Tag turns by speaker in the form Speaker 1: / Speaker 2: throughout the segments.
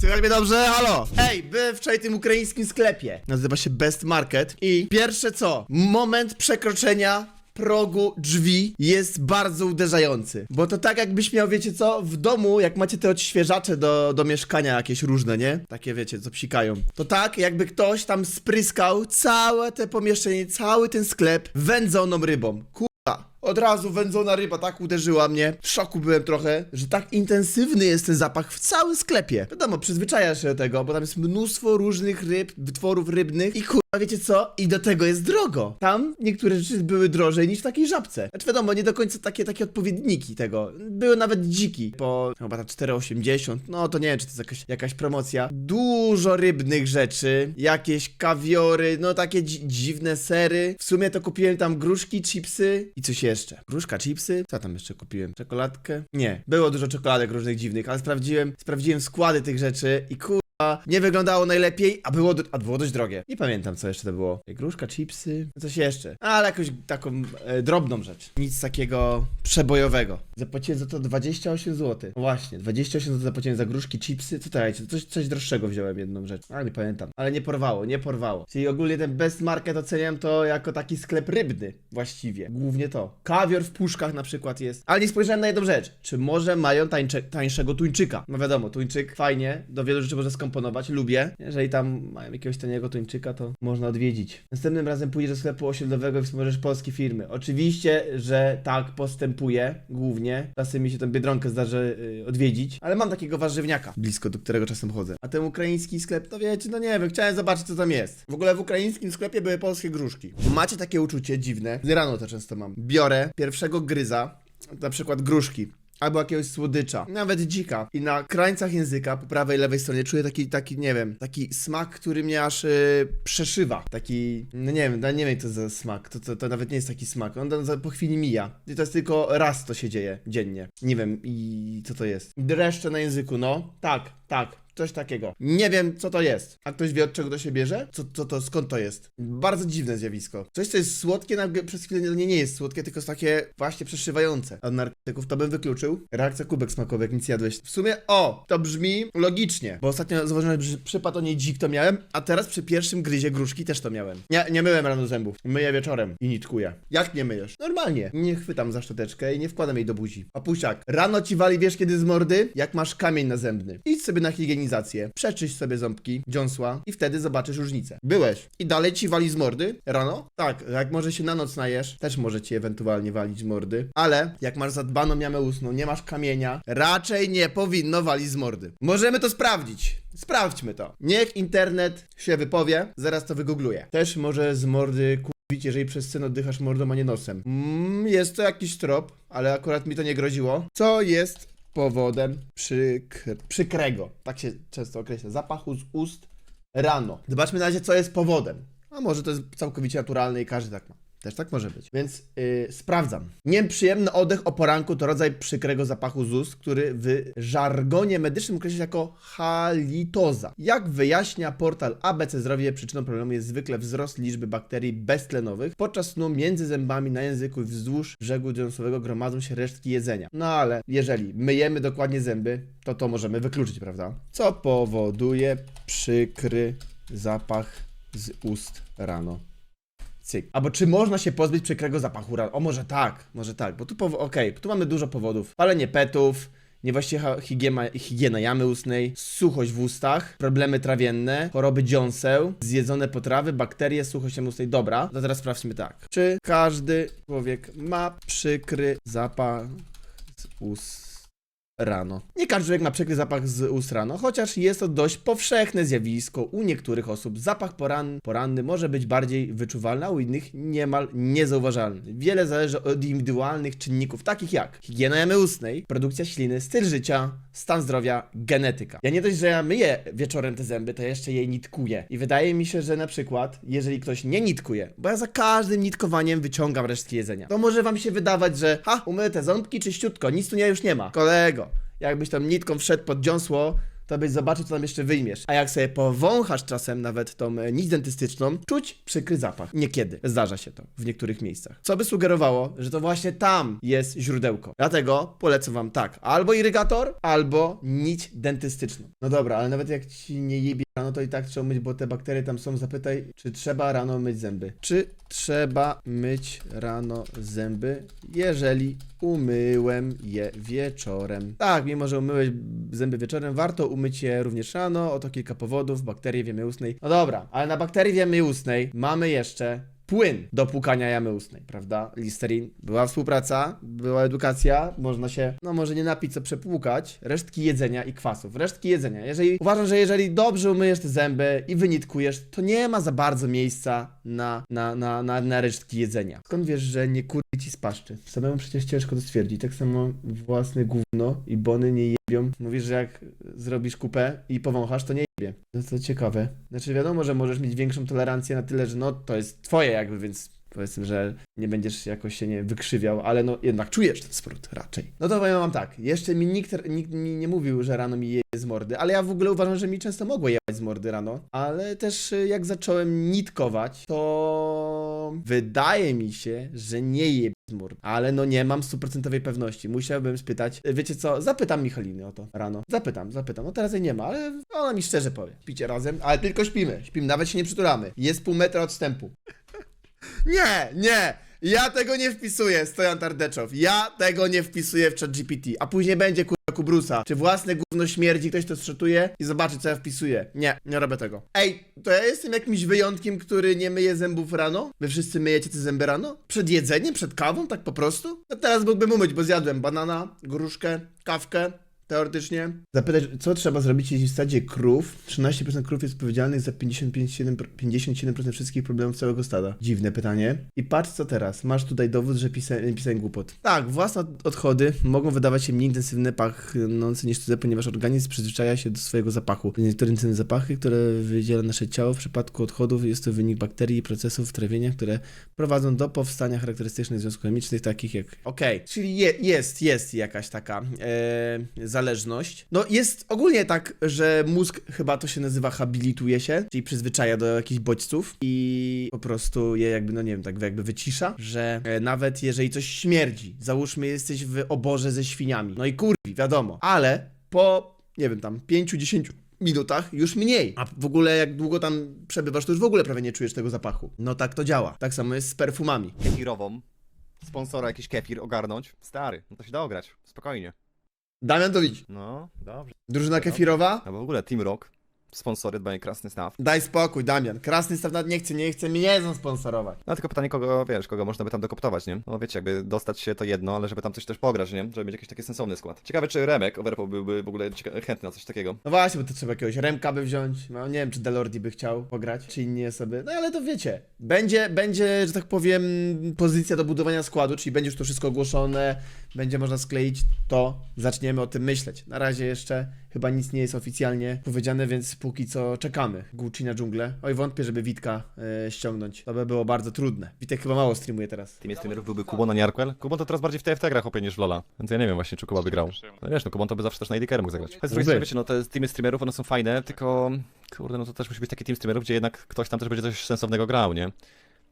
Speaker 1: Słychać mnie dobrze? Halo! Ej, byłem wczoraj w tym ukraińskim sklepie. Nazywa się Best Market i pierwsze co? Moment przekroczenia progu drzwi jest bardzo uderzający. Bo to tak jakbyś miał, wiecie co, w domu, jak macie te odświeżacze do, do mieszkania jakieś różne, nie? Takie wiecie, co psikają. To tak, jakby ktoś tam spryskał całe te pomieszczenie, cały ten sklep wędzoną rybą. Kurwa. Od razu wędzona ryba tak uderzyła mnie. W szoku byłem trochę, że tak intensywny jest ten zapach w całym sklepie. Wiadomo, przyzwyczajasz się do tego, bo tam jest mnóstwo różnych ryb, wytworów rybnych i kurwa, wiecie co? I do tego jest drogo. Tam niektóre rzeczy były drożej niż w takiej żabce. Znaczy wiadomo, nie do końca takie, takie odpowiedniki tego. Były nawet dziki po chyba tam 4,80. No to nie wiem, czy to jest jakaś, jakaś promocja. Dużo rybnych rzeczy, jakieś kawiory, no takie dzi dziwne sery. W sumie to kupiłem tam gruszki, chipsy i coś jeszcze. Gruszka, chipsy? Co tam jeszcze kupiłem? Czekoladkę? Nie. Było dużo czekoladek różnych dziwnych, ale sprawdziłem, sprawdziłem składy tych rzeczy i kur... Nie wyglądało najlepiej, a było, a było dość drogie. Nie pamiętam, co jeszcze to było. Gruszka, chipsy, coś jeszcze. Ale jakąś taką e, drobną rzecz. Nic takiego przebojowego. Zapłaciłem za to 28 zł. Właśnie, 28 zł zapłaciłem za gruszki, chipsy. Co to jajcie? Coś, coś droższego wziąłem jedną rzecz. A nie pamiętam. Ale nie porwało, nie porwało. Czyli ogólnie ten Best Market oceniam to jako taki sklep rybny. Właściwie. Głównie to. Kawior w puszkach na przykład jest. Ale nie spojrzałem na jedną rzecz. Czy może mają tańcze, tańszego tuńczyka? No wiadomo, tuńczyk fajnie. Do wielu rzeczy można skomponować. Lubię. Jeżeli tam mają jakiegoś taniego tuńczyka, to można odwiedzić. Następnym razem pójdziesz do sklepu osiedlowego i wspomożesz polskie firmy. Oczywiście, że tak postępuje głównie. Czasem mi się tę Biedronkę zdarzy y, odwiedzić, ale mam takiego warzywniaka blisko, do którego czasem chodzę. A ten ukraiński sklep, no wiecie, no nie wiem, chciałem zobaczyć co tam jest. W ogóle w ukraińskim sklepie były polskie gruszki. Macie takie uczucie dziwne, rano to często mam. Biorę pierwszego gryza, na przykład gruszki. Albo jakiegoś słodycza, nawet dzika. I na krańcach języka, po prawej lewej stronie, czuję taki, taki, nie wiem, taki smak, który mnie aż y, przeszywa. Taki, no nie wiem, no nie wiem co za smak. To, to, to nawet nie jest taki smak. On po chwili mija. I to jest tylko raz to się dzieje dziennie. Nie wiem i co to jest. Dreszcze na języku, no. Tak, tak. Coś takiego. Nie wiem, co to jest. A ktoś wie, od czego to się bierze? Co, co to, skąd to jest? Bardzo dziwne zjawisko. Coś, co jest słodkie, nagle przez chwilę nie, nie jest słodkie, tylko jest takie właśnie przeszywające. Od narkotyków to bym wykluczył. Reakcja kubek smakowy, jak nic jadłeś. W sumie, o, to brzmi logicznie, bo ostatnio zauważyłem, że przypadł o niej dzik to miałem, a teraz przy pierwszym gryzie gruszki też to miałem. Nie, nie myłem rano zębów. Myję wieczorem i nitkuję. Jak nie myjesz? Normalnie. Nie chwytam za szczoteczkę i nie wkładam jej do buzi. A pusiak, rano ci wali, wiesz kiedy z mordy? Jak masz kamień nazębny. Idź sobie na higienizację, przeczyść sobie ząbki, dziąsła i wtedy zobaczysz różnicę. Byłeś. I dalej ci wali z mordy? Rano? Tak, jak może się na noc najesz, też może ci ewentualnie walić z mordy. Ale jak masz zadbaną jamę ustną, nie masz kamienia, raczej nie powinno walić z mordy. Możemy to sprawdzić. Sprawdźmy to. Niech internet się wypowie, zaraz to wygoogluję. Też może z mordy kupić, jeżeli przez sen oddychasz mordą, a nie nosem. Mm, jest to jakiś trop, ale akurat mi to nie groziło. Co jest powodem przykr przykrego? Tak się często określa. Zapachu z ust rano. Zobaczmy na razie, co jest powodem. A może to jest całkowicie naturalne i każdy tak ma. Też tak może być. Więc yy, sprawdzam. Nieprzyjemny oddech o poranku to rodzaj przykrego zapachu z ust, który w żargonie medycznym określa się jako halitoza. Jak wyjaśnia portal ABC Zdrowie, przyczyną problemu jest zwykle wzrost liczby bakterii beztlenowych. Podczas snu między zębami na języku i wzdłuż brzegu dziąsłowego gromadzą się resztki jedzenia. No ale jeżeli myjemy dokładnie zęby, to to możemy wykluczyć, prawda? Co powoduje przykry zapach z ust rano. Cyk. Albo czy można się pozbyć przykrego zapachu? O, może tak, może tak, bo tu, powo- okej, tu mamy dużo powodów. Palenie petów, niewłaściwa higiena, higiena jamy ustnej, suchość w ustach, problemy trawienne, choroby dziąseł, zjedzone potrawy, bakterie, suchość jamy ustnej. Dobra, to teraz sprawdźmy tak. Czy każdy człowiek ma przykry zapach z ust rano. Nie każdy człowiek ma przykry zapach z ust rano, chociaż jest to dość powszechne zjawisko u niektórych osób. Zapach poran, poranny może być bardziej wyczuwalny, a u innych niemal niezauważalny. Wiele zależy od indywidualnych czynników, takich jak higiena jamy ustnej, produkcja śliny, styl życia, stan zdrowia, genetyka. Ja nie dość, że ja myję wieczorem te zęby, to jeszcze je nitkuję. I wydaje mi się, że na przykład, jeżeli ktoś nie nitkuje, bo ja za każdym nitkowaniem wyciągam resztki jedzenia, to może wam się wydawać, że ha, umyję te ząbki czyściutko, nic tu nie, już nie ma. Kolego, jakbyś tam nitką wszedł pod dziąsło, to byś zobaczył, co tam jeszcze wyjmiesz. A jak sobie powąchasz czasem nawet tą e, nic dentystyczną, czuć przykry zapach. Niekiedy. Zdarza się to w niektórych miejscach. Co by sugerowało, że to właśnie tam jest źródełko. Dlatego polecę wam tak, albo irygator, albo nić dentystyczną. No dobra, ale nawet jak ci nie jebie rano, to i tak trzeba myć, bo te bakterie tam są. Zapytaj, czy trzeba rano myć zęby. Czy trzeba myć rano zęby, jeżeli umyłem je wieczorem? Tak, mimo że umyłeś zęby wieczorem, warto umyć je również rano. Oto kilka powodów. Bakterie w jamie ustnej. No dobra, ale na bakterie w jamie ustnej mamy jeszcze płyn do płukania jamy ustnej, prawda? Listerin. Była współpraca, była edukacja, można się, no może nie napić, co przepłukać. Resztki jedzenia i kwasów. Resztki jedzenia. Jeżeli uważam, że jeżeli dobrze umyjesz te zęby i wynitkujesz, to nie ma za bardzo miejsca na, na, na, na, na resztki jedzenia. Skąd wiesz, że nie kurwi ci z paszczy? Samemu przecież ciężko to stwierdzić. Tak samo własne gówno i bony nie jebią. Mówisz, że jak zrobisz kupę i powąchasz, to nie jebie. No to ciekawe. Znaczy wiadomo, że możesz mieć większą tolerancję na tyle, że no to jest twoje jakby, więc powiedzmy, że nie będziesz jakoś się nie wykrzywiał, ale no jednak czujesz ten smród raczej. No to powiem wam tak, jeszcze mi nikt, nikt mi nie mówił, że rano mi je z mordy, ale ja w ogóle uważam, że mi często mogło jebać z mordy rano, ale też y, jak zacząłem nitkować, to wydaje mi się, że nie jebie z mordy, ale no nie mam stuprocentowej pewności, musiałbym spytać, wiecie co, zapytam Michaliny o to rano, zapytam, zapytam, no teraz jej nie ma, ale ona mi szczerze powie, śpicie razem, ale tylko śpimy, śpimy, nawet się nie przytulamy, jest pół metra odstępu. Nie, nie! Ja tego nie wpisuję, Stojan Tardeczow. Ja tego nie wpisuję w ChatGPT. A później będzie kurwa kubrusa. Czy własne gówno śmierdzi, ktoś to zszatuje i zobaczy, co ja wpisuję. Nie, nie robię tego. Ej, to ja jestem jakimś wyjątkiem, który nie myje zębów rano? Wy wszyscy myjecie te zęby rano? Przed jedzeniem? Przed kawą? Tak po prostu? No teraz mógłbym umyć, bo zjadłem banana, gruszkę, kawkę. Teoretycznie. Zapytać, co trzeba zrobić, jeśli w stadzie krów 13% krów jest odpowiedzialnych za 55, 57% wszystkich problemów całego stada? Dziwne pytanie. I patrz co teraz. Masz tutaj dowód, że pisa, nie pisałem głupot. Tak, własne od- odchody mogą wydawać się mniej intensywne pachnące niż cudze, ponieważ organizm przyzwyczaja się do swojego zapachu. Niektóre intensywne zapachy, które wydziela nasze ciało w przypadku odchodów jest to wynik bakterii i procesów trawienia, które prowadzą do powstania charakterystycznych związków chemicznych, takich jak. Okej, czyli je, jest, jest jakaś taka e, zależność. No jest ogólnie tak, że mózg chyba to się nazywa habilituje się, czyli przyzwyczaja do jakichś bodźców i po prostu je jakby, no nie wiem, tak jakby wycisza, że e, nawet jeżeli coś śmierdzi, załóżmy jesteś w oborze ze świniami, no i kurwi, wiadomo, ale po, nie wiem, tam 5-10 minutach już mniej. A w ogóle jak długo tam przebywasz, to już w ogóle prawie nie czujesz tego zapachu. No tak to działa. Tak samo jest z perfumami.
Speaker 2: kefirową, sponsora jakiś kefir ogarnąć. Stary, no to się da ograć, spokojnie.
Speaker 1: Damian Dowicz.
Speaker 2: No, dobrze.
Speaker 1: Drużyna kefirowa?
Speaker 2: A w ogóle Team Rock, sponsory dbają krasny staw.
Speaker 1: Daj spokój, Damian. Krasny staw nawet nie chce, nie chce mnie sponsorować.
Speaker 2: No tylko pytanie, kogo, wiesz, kogo można by tam dokoptować, nie? No wiecie, jakby dostać się to jedno, ale żeby tam coś też pograć, nie? Żeby mieć jakiś taki sensowny skład. Ciekawe, czy Remek Overpool byłby w ogóle cieka- chętny na coś takiego.
Speaker 1: No właśnie, bo to trzeba jakiegoś Remka by wziąć. No, nie wiem, czy Delordi by chciał pograć, czy inni osoby. No ale to wiecie. Będzie, będzie, że tak powiem, pozycja do budowania składu, czyli będzie już to wszystko ogłoszone, będzie można skleić, to zaczniemy o tym myśleć. Na razie jeszcze chyba nic nie jest oficjalnie powiedziane, więc póki co czekamy. Gucci na dżunglę. Oj, wątpię, żeby Witka e, ściągnąć. To by było bardzo trudne. Witek chyba mało streamuje teraz.
Speaker 2: Teamie streamerów byłby Kubon, a nie Arkwell. Kubon to teraz bardziej w TFT gra chłopie niż w Lola. Więc ja nie wiem właśnie, czy Kuba by grał. No wiesz, no Kubon to by zawsze też na AD mógł zagrać. Ale z drugiej strony, wiecie, no te teamy streamerów, one są fajne, tylko... Kurde, no to też musi być taki team streamerów, gdzie jednak ktoś tam też będzie coś sensownego grał, nie?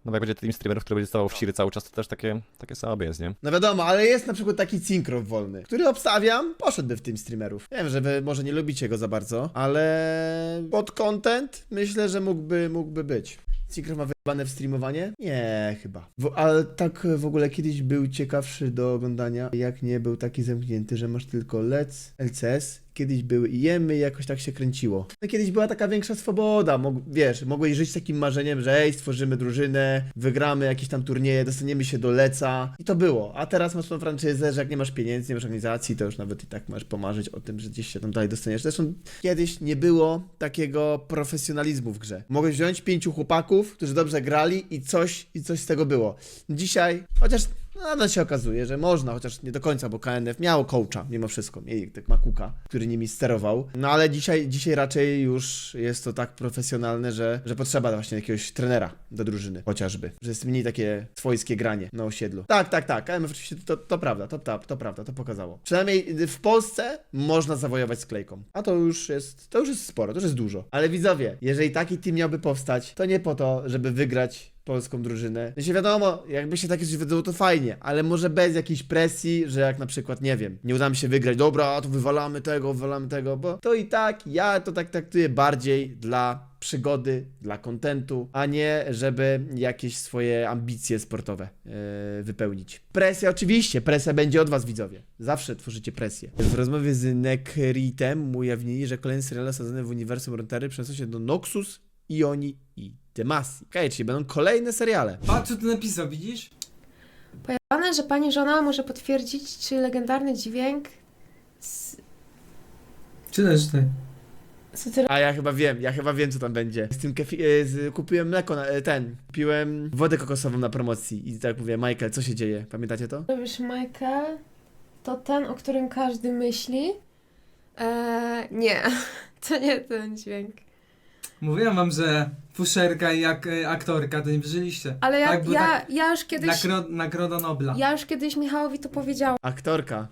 Speaker 2: No bo jak będzie team streamerów, który będzie stawał w ciry cały czas, to też takie, takie sobie jest, nie?
Speaker 1: No wiadomo, ale jest na przykład taki Cinkrow wolny, który obstawiam, poszedłby w tym streamerów. Wiem, że wy może nie lubicie go za bardzo, ale pod content myślę, że mógłby, mógłby być. Cinkrow ma wyjebane w streamowanie? Nie, chyba. W, ale tak w ogóle kiedyś był ciekawszy do oglądania, jak nie był taki zamknięty, że masz tylko LEC, LCS, kiedyś były IEMy i jakoś tak się kręciło. No kiedyś była taka większa swoboda, Mog, wiesz, mogłeś żyć takim marzeniem, że ej, stworzymy drużynę, wygramy jakieś tam turnieje, dostaniemy się do Leca i to było. A teraz masz tą franczyzę, że jak nie masz pieniędzy, nie masz organizacji, to już nawet i tak masz pomarzyć o tym, że gdzieś się tam dalej dostaniesz. Zresztą kiedyś nie było takiego profesjonalizmu w grze. Mogłeś wziąć pięciu chłopaków, którzy dobrze grali i coś, i coś z tego było. Dzisiaj, chociaż No, nadal się okazuje, że można, chociaż nie do końca, bo KNF miało coacha mimo wszystko, mieli tak Makuka, który nimi sterował. No ale dzisiaj, dzisiaj raczej już jest to tak profesjonalne, że, że potrzeba właśnie jakiegoś trenera do drużyny, chociażby. Że jest mniej takie swojskie granie na osiedlu. Tak, tak, tak, KNF oczywiście to, to prawda, to, to, to prawda, to pokazało. Przynajmniej w Polsce można zawojować sklejką. A to już jest, to już jest sporo, to już jest dużo. Ale widzowie, jeżeli taki team miałby powstać, to nie po to, żeby wygrać polską drużynę. No się wiadomo, jakby się takie coś wydało, to fajnie, ale może bez jakiejś presji, że jak na przykład, nie wiem, nie uda mi się wygrać, dobra, to wywalamy tego, wywalamy tego, bo to i tak, ja to tak traktuję bardziej dla przygody, dla kontentu, a nie żeby jakieś swoje ambicje sportowe yy, wypełnić. Presja oczywiście, presja będzie od was widzowie. Zawsze tworzycie presję. W rozmowie z Nekritem ujawnili, że kolejny serial osadzony w uniwersum Rontery przeniosą się do Noxus, Ioni i Demacji. Okej, czyli będą kolejne seriale.
Speaker 3: Patrz, co tu napisał, widzisz?
Speaker 4: Pojawne, że pani żona może potwierdzić, czy legendarny dźwięk z...
Speaker 3: Czytaj, czytaj.
Speaker 4: Co ty
Speaker 1: A ja chyba wiem, ja chyba wiem co tam będzie. Z tym kefi- e, z, kupiłem mleko, na, e, ten, kupiłem wodę kokosową na promocji i tak mówię, Michael, co się dzieje? Pamiętacie to?
Speaker 4: robisz, Michael? To ten, o którym każdy myśli? Eee, nie, to nie ten dźwięk.
Speaker 3: Mówiłem wam, że fuszerka i jak e, aktorka to nie wierzyliście.
Speaker 4: Ale ja,
Speaker 3: Tak, bo
Speaker 4: ja,
Speaker 3: tak
Speaker 4: ja już kiedyś...
Speaker 3: Nagro nagroda Nobla.
Speaker 4: Ja już kiedyś Michałowi to powiedziałam.
Speaker 1: Aktorka.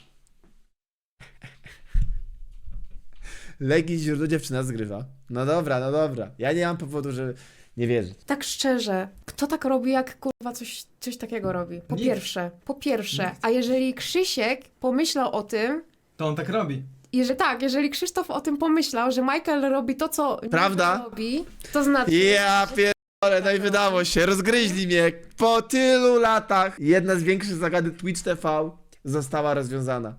Speaker 1: Legii źródło dziewczyna zgrywa. No dobra, no dobra. Ja nie mam powodu, żeby nie wierzyć.
Speaker 4: Tak szczerze, kto tak robi, jak kurwa coś, coś takiego robi? Po
Speaker 3: Nikt.
Speaker 4: pierwsze, po pierwsze.
Speaker 3: Nikt.
Speaker 4: A jeżeli Krzysiek pomyślał o tym,
Speaker 3: To on tak robi.
Speaker 4: I że tak, jeżeli Krzysztof o tym pomyślał, że Michael robi to, co
Speaker 1: Prawda?
Speaker 4: Robi, to znaczy...
Speaker 1: Ja pierdolę, no i wydało się, rozgryźli mnie. Po tylu latach jedna z większych zagadek Twitch TV została rozwiązana.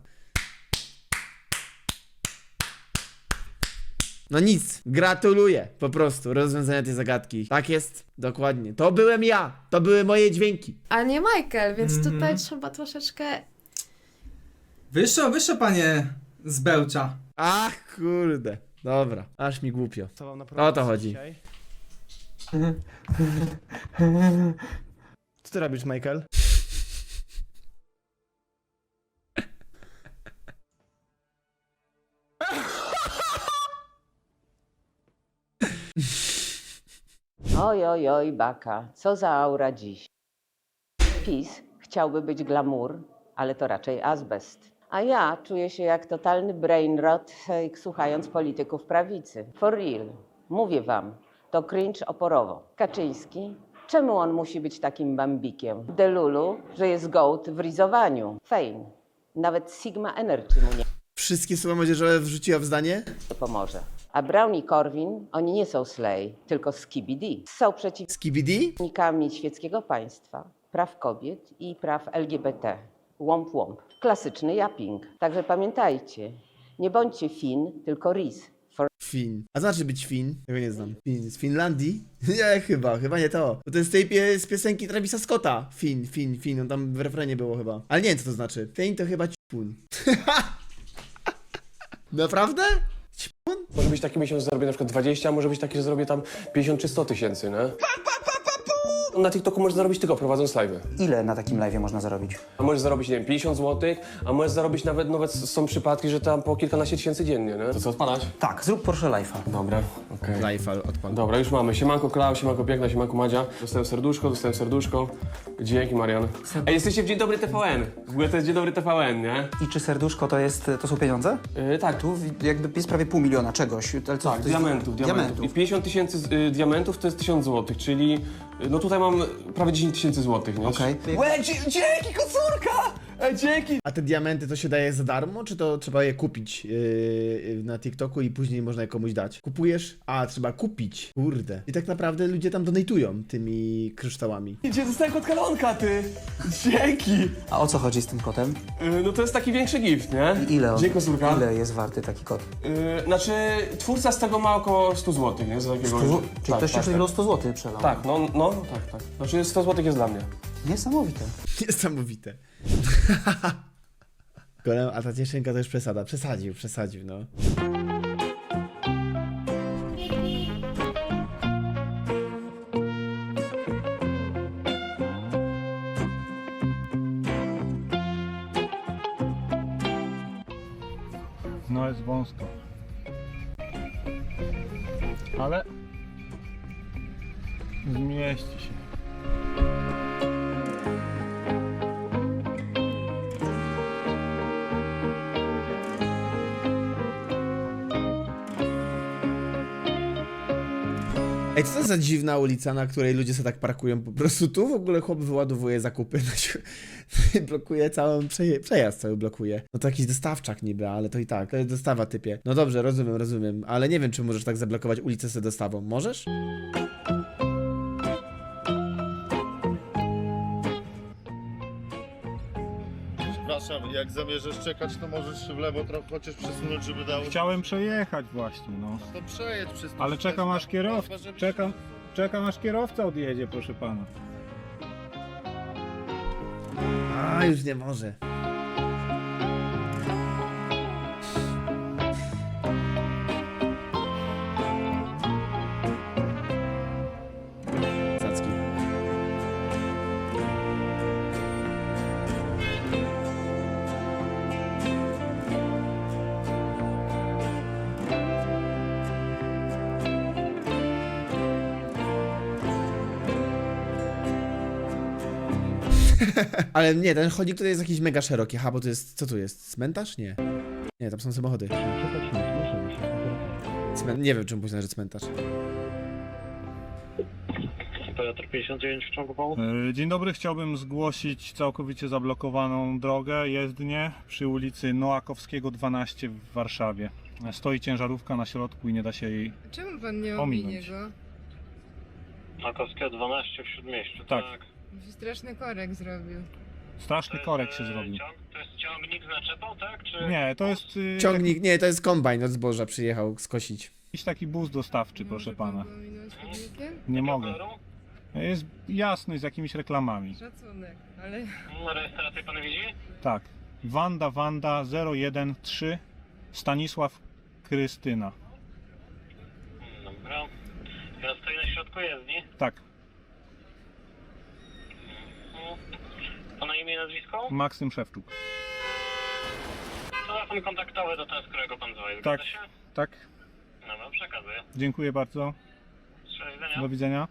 Speaker 1: No nic, gratuluję po prostu rozwiązania tej zagadki. Tak jest, dokładnie. To byłem ja, to były moje dźwięki.
Speaker 4: A nie Michael, więc
Speaker 3: Mhm.
Speaker 4: tutaj trzeba troszeczkę...
Speaker 3: Wyszło, wyszło panie z Bełcza.
Speaker 1: Ach kurde, dobra, aż mi głupio.
Speaker 2: Co wam
Speaker 1: O to chodzi.
Speaker 2: Co ty robisz, Michael?
Speaker 5: Oj, oj, oj, baka, co za aura dziś. PiS chciałby być glamour, ale to raczej azbest. A ja czuję się jak totalny brainrot, e, słuchając polityków prawicy. For real, mówię wam, to cringe oporowo. Kaczyński, czemu on musi być takim bambikiem? Delulu, że jest gołd w rizowaniu. Fame, nawet Sigma Energy mu nie
Speaker 1: Wszystkie słowa młodzieżowe wrzuciła w zdanie?
Speaker 5: pomoże. A Brown i Corwin, oni nie są slay, tylko skibidi. Są przeciw
Speaker 1: Skibidi?
Speaker 5: świeckiego państwa, praw kobiet i praw LGBT. Łąp, łąp. Klasyczny japping. Także pamiętajcie, nie bądźcie Fin, tylko Riz. For
Speaker 1: Fin. A znaczy być Fin? Tego nie znam. Fin. Z Finlandii? Nie, chyba, chyba nie to. Bo to jest z tej pie z piosenki Travisa Scotta. Fin, Fin, Fin. On tam w refrenie było chyba. Ale nie wiem, co to znaczy. Fin to chyba ćpun. Naprawdę? Ćpun?
Speaker 6: Może być taki miesiąc, że zarobię na przykład 20, a może być taki, że zarobię tam 50 czy 100 tysięcy, nie? Na TikToku możesz zarobić tylko prowadząc live.
Speaker 7: Ile na takim live można zarobić?
Speaker 6: A możesz zarobić, nie wiem, 50 zł, a możesz zarobić nawet, nawet są przypadki, że tam po kilkanaście tysięcy dziennie, nie? To co, odpalać?
Speaker 7: Tak, zrób Porsche Life'a.
Speaker 6: Dobra, okej.
Speaker 1: Life odpal.
Speaker 6: Dobra, już mamy. Siemanko Klau, siemanko Piękna, siemanko Madzia. Dostałem serduszko, dostałem serduszko. Dzięki, Marian. Ej, jesteście w Dzień Dobry TVN. W ogóle to jest Dzień Dobry TVN, nie?
Speaker 7: I czy serduszko to jest, to są pieniądze?
Speaker 6: Yy, tak,
Speaker 7: Tu jakby jest prawie pół miliona czegoś. Ale co,
Speaker 6: Tak,
Speaker 7: to jest-
Speaker 6: diamentów, diamentów. I 50 tysięcy y, diamentów to jest 1000 złotych, czyli no tutaj mam prawie 10 tysięcy złotych, nie?
Speaker 7: Okej.
Speaker 6: Łe, dzie- dzięki, kocurka! E, dzięki!
Speaker 1: A te diamenty to się daje za darmo, czy to trzeba je kupić yy, na TikToku i później można je komuś dać? Kupujesz? A, trzeba kupić. Kurde. I tak naprawdę ludzie tam donatują tymi kryształami.
Speaker 6: Idzie, dostałem kod kalonka, ty! Dzięki!
Speaker 7: A o co chodzi z tym kotem?
Speaker 6: Y, no to jest taki większy gift, nie?
Speaker 7: I ile on,
Speaker 6: Dzięki, kocurka.
Speaker 7: ile jest warty taki kot?
Speaker 6: Y, znaczy, twórca z tego ma około 100 złotych, nie? Za takiego...
Speaker 7: To, zł- czyli
Speaker 6: tak,
Speaker 7: ktoś
Speaker 6: tak,
Speaker 7: się
Speaker 6: tak.
Speaker 7: tak. 100 zł przelał.
Speaker 6: Tak, no, no, tak, tak. Znaczy 100 złotych jest dla mnie.
Speaker 7: Niesamowite.
Speaker 1: Niesamowite. Golem, a ta dziewczynka to już przesada. Przesadził, przesadził, no.
Speaker 8: No jest wąsko.
Speaker 1: Ej, co to za dziwna ulica, na której ludzie sobie tak parkują? Po prostu tu w ogóle chłop wyładowuje zakupy, na si- blokuje całą przeje- przejazd, cały blokuje. No to jakiś dostawczak niby, ale to i tak, to jest dostawa typie. No dobrze, rozumiem, rozumiem, ale nie wiem, czy możesz tak zablokować ulicę z dostawą. Możesz?
Speaker 9: Przepraszam, jak zamierzasz czekać, to możesz się w lewo trochę chociaż przesunąć, żeby dało...
Speaker 8: Chciałem przejechać właśnie, no.
Speaker 9: To przejedź przez to
Speaker 8: Ale czekam aż kierowca,
Speaker 9: żeby-
Speaker 8: czekam, czekam aż kierowca odjedzie, proszę pana.
Speaker 1: A, już nie może. Ale nie, ten chodnik tutaj jest jakiś mega szeroki. Ha, bo to jest. Co tu jest? Cmentarz? Nie. Nie, tam są samochody. Cmen... Nie wiem, czemu pójść na cmentarz.
Speaker 9: Operator 59 w ciągu połu.
Speaker 8: E, Dzień dobry, chciałbym zgłosić całkowicie zablokowaną drogę, jezdnię przy ulicy Noakowskiego 12 w Warszawie. Stoi ciężarówka na środku i nie da się jej...
Speaker 4: Czemu pan nie
Speaker 8: Ominąć.
Speaker 4: ominie go?
Speaker 9: Makowskiego 12 w Śródmieściu,
Speaker 8: Tak.
Speaker 4: Straszny korek zrobił.
Speaker 8: Straszny korek się
Speaker 9: e,
Speaker 8: zrobił.
Speaker 9: Ciąg, to jest ciągnik z naczepą, tak? Czy...
Speaker 8: Nie, to jest y,
Speaker 1: Ciągnik, nie, to jest kombajn od zboża, przyjechał skosić.
Speaker 8: jakiś taki bus dostawczy, proszę pana. Nie mogę. Jest jasny z jakimiś reklamami.
Speaker 4: Szacunek, ale...
Speaker 9: No, rejestrację pan widzi?
Speaker 8: Tak. Wanda Wanda 013 Stanisław Krystyna.
Speaker 9: Dobra. Ja stoję na środku jezdni.
Speaker 8: Tak.
Speaker 9: Mhm. Pana imię i nazwisko?
Speaker 8: Maksym Szewczuk.
Speaker 9: Telefon kontaktowy do ten, z którego pan dzwoni.
Speaker 8: Tak.
Speaker 9: Zgadza się?
Speaker 8: Tak.
Speaker 9: Dobra, przekazuję.
Speaker 8: Dziękuję bardzo.
Speaker 9: Do widzenia.
Speaker 8: Do widzenia.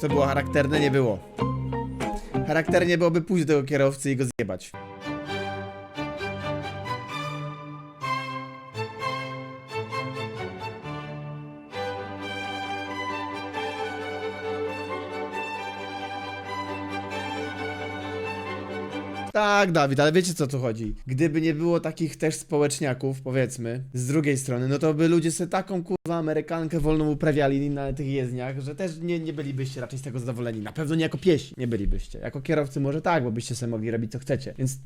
Speaker 1: To było charakterne, nie było. Charakternie byłoby pójść do tego kierowcy i go zjebać. Tak, Dawid, ale wiecie co tu chodzi? Gdyby nie było takich też społeczniaków, powiedzmy, z drugiej strony, no to by ludzie sobie taką kurwa amerykankę wolną uprawiali na tych jezdniach, że też nie, nie bylibyście raczej z tego zadowoleni. Na pewno nie jako piesi, nie bylibyście. Jako kierowcy może tak, bo byście sobie mogli robić co chcecie. Więc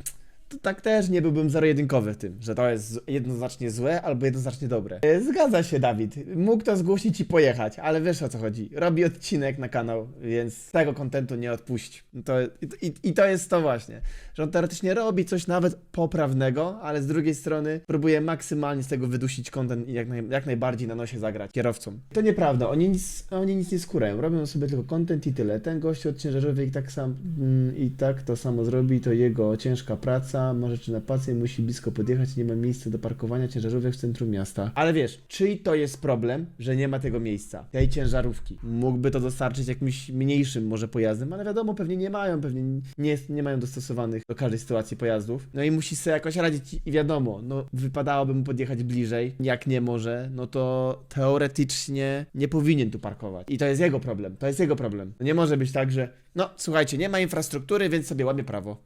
Speaker 1: to tak też nie byłbym zero-jedynkowy w tym, że to jest jednoznacznie złe albo jednoznacznie dobre. E, Zgadza się, Dawid. Mógł to zgłosić i pojechać, ale wiesz o co chodzi. Robi odcinek na kanał, więc tego kontentu nie odpuść. To, i, i, to jest to właśnie, że on teoretycznie robi coś nawet poprawnego, ale z drugiej strony próbuje maksymalnie z tego wydusić kontent i jak, naj, jak najbardziej na nosie zagrać kierowcom. To nieprawda, oni nic, oni nic nie skórają, robią sobie tylko content i tyle. Ten gość od ciężarówek i tak sam mm, i tak to samo zrobi, to jego ciężka praca, może czy na pacjent musi blisko podjechać, nie ma miejsca do parkowania ciężarówek w centrum miasta. Ale wiesz, czyj to jest problem, że nie ma tego miejsca, tej ciężarówki? Mógłby to dostarczyć jakimś mniejszym może pojazdem, ale wiadomo, pewnie nie mają, pewnie nie, nie mają dostosowanych do każdej sytuacji pojazdów. No i musi sobie jakoś radzić i wiadomo, no wypadałoby mu podjechać bliżej, jak nie może, no to teoretycznie nie powinien tu parkować. I to jest jego problem, to jest jego problem. No nie może być tak, że no słuchajcie, nie ma infrastruktury, więc sobie łamie prawo.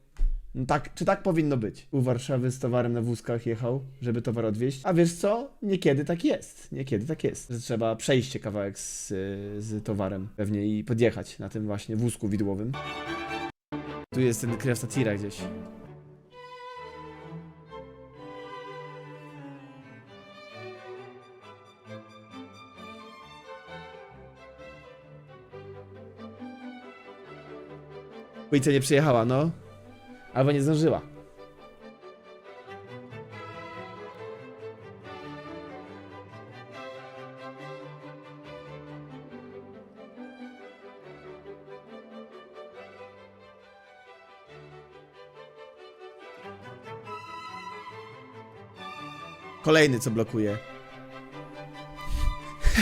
Speaker 1: No tak, czy tak powinno być? U Warszawy z towarem na wózkach jechał, żeby towar odwieźć. A wiesz co? Niekiedy tak jest. Niekiedy tak jest. Że trzeba przejść się kawałek z, z towarem pewnie i podjechać na tym właśnie wózku widłowym. Tu jest ten krewca tira gdzieś. Policja nie przyjechała, no albo nie zdążyła. Kolejny co blokuje.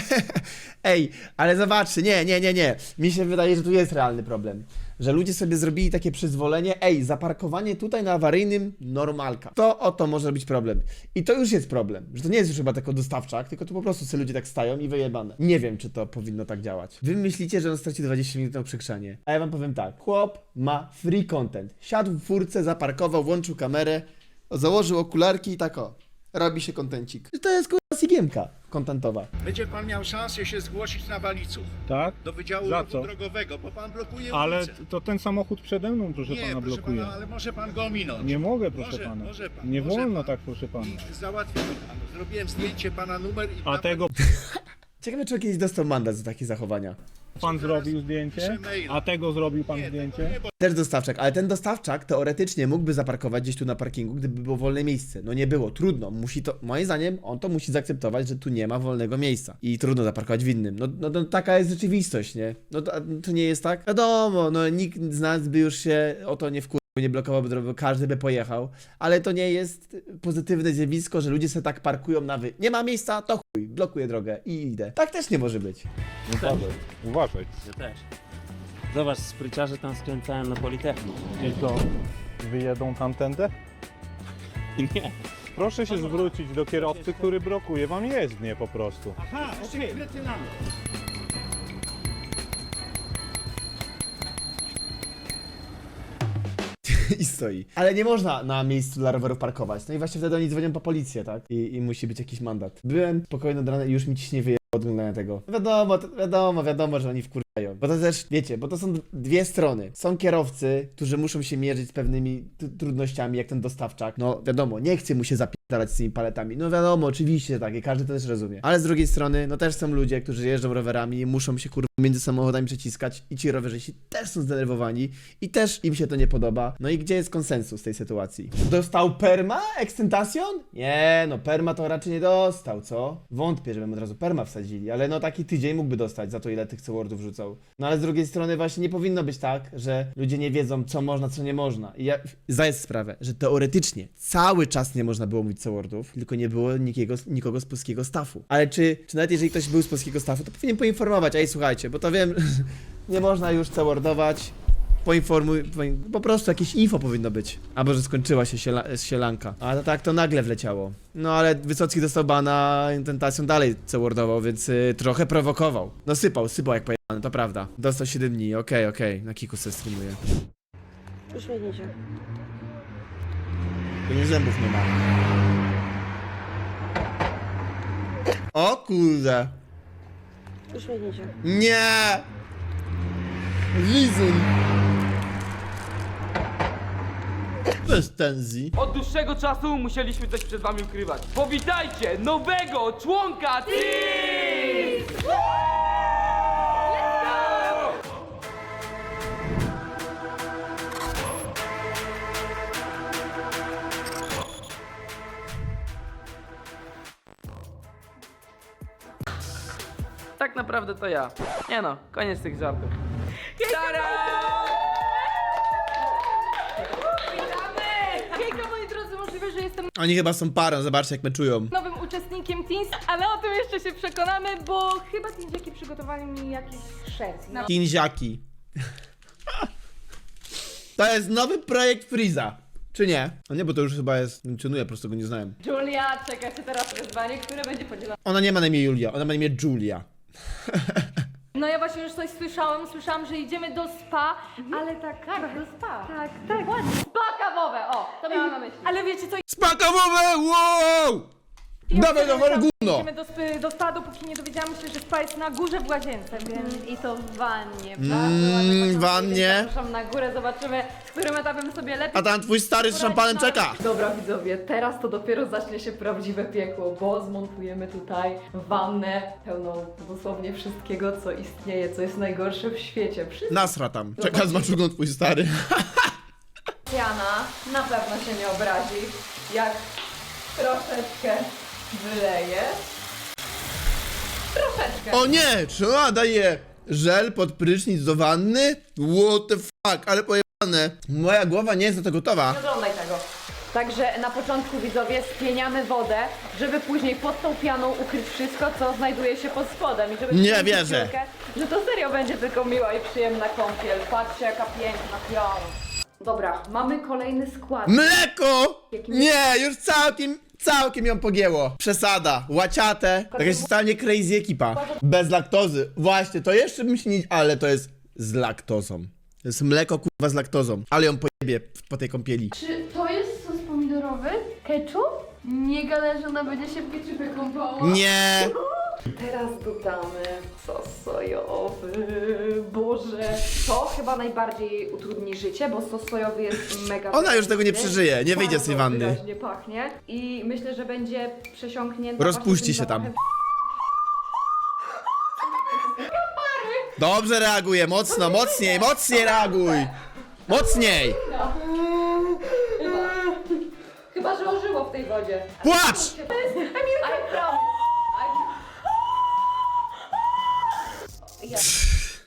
Speaker 1: Ej, ale zobaczcie, nie, nie, nie, nie. Mi się wydaje, że tu jest realny problem. Że ludzie sobie zrobili takie przyzwolenie, ej, zaparkowanie tutaj na awaryjnym, normalka. To oto może być problem. I to już jest problem, że to nie jest już chyba tylko dostawczak, tylko to po prostu sobie ludzie tak stają i wyjebane. Nie wiem, czy to powinno tak działać. Wy myślicie, że on straci 20 minut na przekrzanie. A ja wam powiem tak, chłop ma free content. Siadł w furce, zaparkował, włączył kamerę, założył okularki i tak o, robi się kontencik. To jest sigiemka kontentowa.
Speaker 9: Będzie pan miał szansę się zgłosić na waliców
Speaker 8: Tak?
Speaker 9: do Wydziału
Speaker 8: Za
Speaker 9: Ruchu
Speaker 8: co?
Speaker 9: Drogowego, bo pan blokuje
Speaker 8: Ale
Speaker 9: ulicę.
Speaker 8: to ten samochód przede mną, proszę
Speaker 9: Nie,
Speaker 8: pana,
Speaker 9: proszę
Speaker 8: blokuje.
Speaker 9: pana, ale może pan go ominąć.
Speaker 8: Nie mogę, proszę
Speaker 9: Może,
Speaker 8: pana.
Speaker 9: może pan,
Speaker 8: Nie
Speaker 9: może
Speaker 8: wolno
Speaker 9: pan.
Speaker 8: tak, proszę pana.
Speaker 9: I załatwimy panu. Zrobiłem zdjęcie pana numer i
Speaker 8: A
Speaker 9: pan-
Speaker 8: tego
Speaker 1: Ciekawe, czy kiedyś dostał mandat za takie zachowania.
Speaker 8: pan zrobił zdjęcie? A tego zrobił pan zdjęcie?
Speaker 1: Też dostawczak, ale ten dostawczak teoretycznie mógłby zaparkować gdzieś tu na parkingu, gdyby było wolne miejsce. No nie było, trudno. Musi to, moim zdaniem, on to musi zaakceptować, że tu nie ma wolnego miejsca. I trudno zaparkować w innym. No, no, no taka jest rzeczywistość, nie? No to, to nie jest tak? Wiadomo, no nikt z nas by już się o to nie wkurzył, nie blokowałby drogi, bo każdy by pojechał. Ale to nie jest pozytywne zjawisko, że ludzie sobie tak parkują na wy. Nie ma miejsca, to chuj, blokuję drogę i idę. Tak też nie może być.
Speaker 8: Uważaj. Uważaj.
Speaker 10: Ja też. Zobacz, spryciarze tam skręcają na Politechnik.
Speaker 8: Tylko wyjedą tamtędy?
Speaker 10: Nie.
Speaker 8: Proszę się zwrócić do kierowcy, który blokuje wam jezdnię po prostu.
Speaker 9: Aha, okej. kretynami.
Speaker 1: i stoi. Ale nie można na miejscu dla rowerów parkować. No i właśnie wtedy oni dzwonią po policję, tak? I, i musi być jakiś mandat. Byłem spokojny od rana i już mi ciśnie wyje oglądania tego. Wiadomo, wiadomo, wiadomo, że oni wkurzają. Bo to też, wiecie, bo to są dwie strony. Są kierowcy, którzy muszą się mierzyć z pewnymi trudnościami, jak ten dostawczak. No wiadomo, nie chce mu się zapierdalać z tymi paletami. No wiadomo, oczywiście tak, i każdy to też rozumie. Ale z drugiej strony, no też są ludzie, którzy jeżdżą rowerami i muszą się kurwa między samochodami przeciskać i ci rowerzyści też są zdenerwowani i też im się to nie podoba. No i gdzie jest konsensus w tej sytuacji? Dostał perma? Extentacion? Nie, no perma to raczej nie dostał, co? Wątpię, żebym od razu perma wsadzili, ale no taki tydzień mógłby dostać za to, ile tych wordów rzucał. No ale z drugiej strony właśnie nie powinno być tak, że ludzie nie wiedzą, co można, co nie można. I ja zdaję sprawę, że teoretycznie cały czas nie można było mówić wordów, tylko nie było nikiego, nikogo z polskiego staffu. Ale czy, czy nawet jeżeli ktoś był z polskiego staffu, to powinien poinformować, ej słuchajcie, bo to wiem, nie można już wordować. Poinformuj, poin- po prostu jakieś info powinno być. Albo, że skończyła się siela, sielanka. A to tak to nagle wleciało. No ale Wysocki dostał bana, intentacją dalej co-wordował, więc y, trochę prowokował. No sypał, sypał jak pojebany, to prawda. Dostał 7 dni, okej, okej, na kiku se streamuje.
Speaker 11: Uśmiechnij się.
Speaker 1: Pewnie zębów nie ma. O kurde.
Speaker 11: Uśmiechnij się.
Speaker 1: Nie! Lizun! Bez tenzji.
Speaker 12: Od dłuższego czasu musieliśmy coś przed wami ukrywać. Powitajcie nowego członka Team! Tak naprawdę to ja. Nie no, koniec tych żartów.
Speaker 11: Hejka jestem
Speaker 1: Oni chyba są parą, zobaczcie jak me czują.
Speaker 11: nowym uczestnikiem Teams, ale o tym jeszcze się przekonamy, bo chyba Teamsiaki przygotowali mi jakiś szef. Na...
Speaker 1: Kinziaki. To jest nowy projekt Freeza. Czy nie? No nie, bo to już chyba jest, funkcjonuje, po prostu go nie znałem.
Speaker 11: Julia, czeka się teraz wyzwanie, które będzie podzielone.
Speaker 1: Ona nie ma na imię Julia, ona ma na imię Julia.
Speaker 11: No ja właśnie już coś słyszałam, słyszałam, że idziemy do spa, ale tak... Tak, do spa. Tak, tak. Spa kawowe, o, to miałam na myśli. Ale wiecie co,
Speaker 1: Spakawowe! Wow! Dawaj, dawaj, gówno!
Speaker 11: Idziemy do, sp- do spa, dopóki nie dowiedziałam się, że spa jest na górze w łazience, więc... I to w wannie, bardzo
Speaker 1: Mm,
Speaker 11: ładnie, taką
Speaker 1: wannie.
Speaker 11: Zapraszam na górę, zobaczymy, z którym etapem sobie lepiej
Speaker 1: A tam twój stary z szampanem czeka.
Speaker 11: Dobra widzowie, teraz to dopiero zacznie się prawdziwe piekło, bo zmontujemy tutaj wannę pełną dosłownie wszystkiego, co istnieje, co jest najgorsze w świecie. Wszystko.
Speaker 1: Nasra tam. Czeka z maczugą twój stary.
Speaker 11: Jana na pewno się nie obrazi, jak troszeczkę wyleje. Troszeczkę.
Speaker 1: O nie! Ona daje żel pod prysznic do wanny? What the fuck, ale pojebane. Moja głowa nie jest do tego gotowa.
Speaker 11: Nie oglądaj tego. Także na początku widzowie spieniamy wodę, żeby później pod tą pianą ukryć wszystko, co znajduje się pod spodem. I żeby
Speaker 1: Nie
Speaker 11: mieć
Speaker 1: wierzę.
Speaker 11: chwilkę, Że to serio będzie tylko miła i przyjemna kąpiel. Patrzcie jaka piękna piana. Dobra, mamy kolejny skład.
Speaker 1: Mleko! Nie, już całkiem, całkiem ją pogięło. Przesada, łaciate, jakaś totalnie crazy ekipa. Bez laktozy. Właśnie, to jeszcze bym się nie... Ale to jest z laktozą. To jest mleko kurwa z laktozą. Ale ją pojebie po tej kąpieli.
Speaker 13: Czy to jest sos pomidorowy? Ketchup? Nie gadaj, że ona będzie się w ketchupie kąpała.
Speaker 1: Nie!
Speaker 11: Teraz dodamy sos sojowy. Boże, to chyba najbardziej utrudni życie, bo sos sojowy jest mega
Speaker 1: Ona już tego nie przeżyje, nie wyjdzie z tej wanny.
Speaker 11: wyraźnie pachnie i myślę, że będzie przesiąknięta
Speaker 1: Rozpuści się tam. Dobrze reaguje, mocno, mocniej, mocniej reaguj! Mocniej!
Speaker 11: Chyba, że ożyło w tej wodzie.
Speaker 1: Płacz!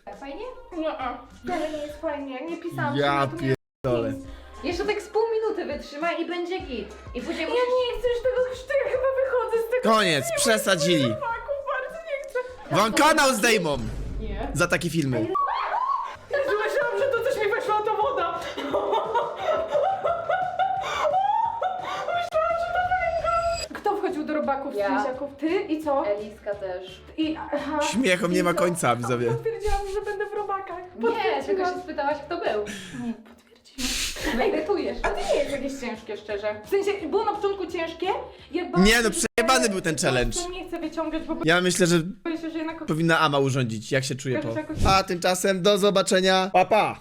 Speaker 13: Tak fajnie? Nie, wcale nie jest fajnie. Nie pisałam.
Speaker 1: Ja
Speaker 13: na to nie-
Speaker 1: pierdolę.
Speaker 11: Jeszcze tak z pół minuty wytrzymaj i będzie git. I później
Speaker 13: Ja
Speaker 11: musisz...
Speaker 13: nie chcę już tego krztu, ja chyba wychodzę z tego
Speaker 1: Koniec, przesadzili.
Speaker 13: smaku, bardzo nie chcę.
Speaker 1: Wam kanał zdejmą
Speaker 11: Nie.
Speaker 1: za takie filmy.
Speaker 13: Ty i co?
Speaker 11: Eliska też.
Speaker 13: I, aha.
Speaker 1: Śmiechom nie ma końca, widzowie.
Speaker 13: Potwierdziłam, że będę w robakach.
Speaker 11: Nie, tylko
Speaker 13: Potwierdziłam.
Speaker 11: się spytałaś kto był.
Speaker 13: Nie, potwierdziłam.
Speaker 11: Medytujesz.
Speaker 13: A to nie jest jakieś ciężkie, szczerze. W sensie, było na początku ciężkie. Ja
Speaker 1: Nie, no przejebany był ten challenge.
Speaker 13: Nie chcę wyciągać, bo
Speaker 1: Ja myślę, że
Speaker 13: boję się, że jednak
Speaker 1: powinna Ama urządzić, jak się czuje po. A tymczasem do zobaczenia. Pa, pa!